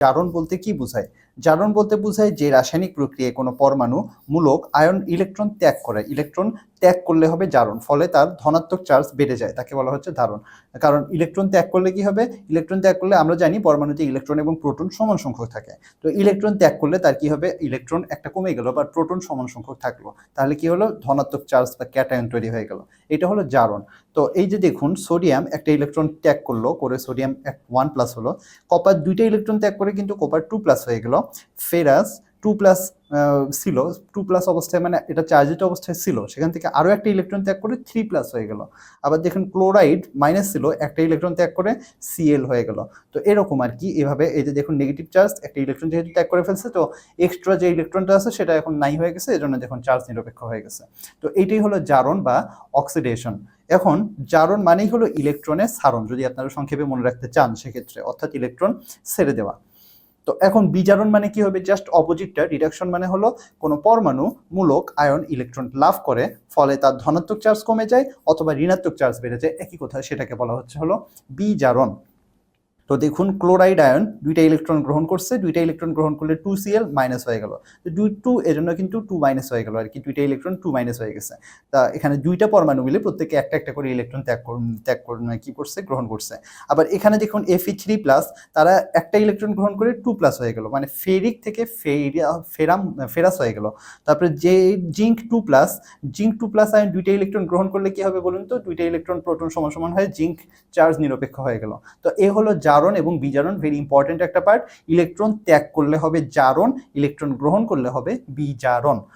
জারণ বলতে কি বোঝায়? জারণ বলতে বোঝায় যে রাসায়নিক প্রক্রিয়ায় কোনো পরমাণু মূলক আয়ন ইলেকট্রন ত্যাগ করে। ইলেকট্রন ত্যাগ করলে হবে জারণ, ফলে তার ধনাত্মক চার্জ বেড়ে যায়, তাকে বলা হচ্ছে ধারণ। কারণ ইলেকট্রন ত্যাগ করলে কি হবে? ইলেকট্রন ত্যাগ করলে আমরা জানি পরমাণুতে ইলেকট্রন এবং প্রোটন সমান সংখ্যক থাকে। তো ইলেকট্রন ত্যাগ করলে তার কি হবে? ইলেকট্রন একটা কমে গেল বা প্রোটন সমান সংখ্যক থাকল। তাহলে কি হলো? ধনাত্মক চার্জ বা ক্যাটায়ন তৈরি হয়ে গেল। এটা হলো জারণ। তো এই যে দেখুন, সোডিয়াম একটা ইলেকট্রন ত্যাগ করল, করে সোডিয়াম ওয়ান প্লাস হলো। কপার দুইটা ইলেকট্রন ত্যাগ করে কিন্তু কপার টু প্লাস হয়ে গেল। ফেরাস টু প্লাস ছিল। টু প্লাস অবস্থায় মানে এটা চার্জিত অবস্থায় ছিল। সেখান থেকে আরও একটা ইলেকট্রন ত্যাগ করে থ্রি প্লাস হয়ে গেল। আবার দেখুন ক্লোরাইড মাইনাস ছিল, একটা ইলেকট্রন ত্যাগ করে সিএল হয়ে গেল। তো এরকম আর কি, এভাবে এই যে দেখুন নেগেটিভ চার্জ একটা ইলেকট্রন যেহেতু ত্যাগ করে ফেলছে, তো এক্সট্রা যে ইলেকট্রনটা আছে সেটা এখন নাই হয়ে গেছে, এজন্য দেখুন চার্জ নিরপেক্ষ হয়ে গেছে। তো এইটাই হলো জারণ বা অক্সিডেশন এখন জারণ মানেই হলো ইলেকট্রনের সারণ, যদি আপনারা সংক্ষেপে মনে রাখতে চান সেক্ষেত্রে, অর্থাৎ ইলেকট্রন ছেড়ে দেওয়া। তো এখন বিজারণ মানে কি হবে? জাস্ট অপোজিটটা রিডাকশন মানে হলো কোনো পরমাণু মূলক আয়ন ইলেকট্রন লাভ করে, ফলে তার ধনাত্মক চার্জ কমে যায় অথবা ঋণাত্মক চার্জ বেড়ে যায়। একই কথা, সেটাকে বলা হচ্ছে হলো বিজারণ। তো দেখুন ক্লোরাইড আয়ন দুইটা ইলেকট্রন গ্রহণ করছে, দুইটা ইলেকট্রন গ্রহণ করলে টু সিএল মাইনাস হয়ে গেল। দুই টু এজন্য কিন্তু টু মাইনাস হয়ে গেল আর কি দুইটা ইলেকট্রন টু মাইনাস হয়ে গেছে। তা এখানে দুইটা পরমাণু মিলে প্রত্যেকে একটা একটা করে ইলেকট্রন ত্যাগ ত্যাগ মানে কি করছে, গ্রহণ করছে। আবার এখানে দেখুন এফি থ্রি প্লাস তারা একটা ইলেকট্রন গ্রহণ করে টু প্লাস হয়ে গেল মানে ফেরিক থেকে ফেরিয়া, ফেরাম, ফেরাস হয়ে গেল। তারপরে যে zinc two plus zinc two plus ion দুইটা ইলেকট্রন গ্রহণ করলে কি হবে বলুন তো, দুইটা ইলেকট্রন প্রোটন সমান সমান হয়ে জিঙ্ক চার্জ নিরপেক্ষ হয়ে গেল। তো এ হলো জারণ এবং বিজারণ ভেরি ইম্পর্ট্যান্ট একটা পার্ট ইলেকট্রন ত্যাগ করলে হবে জারণ ইলেকট্রন গ্রহণ করলে হবে বিজারণ।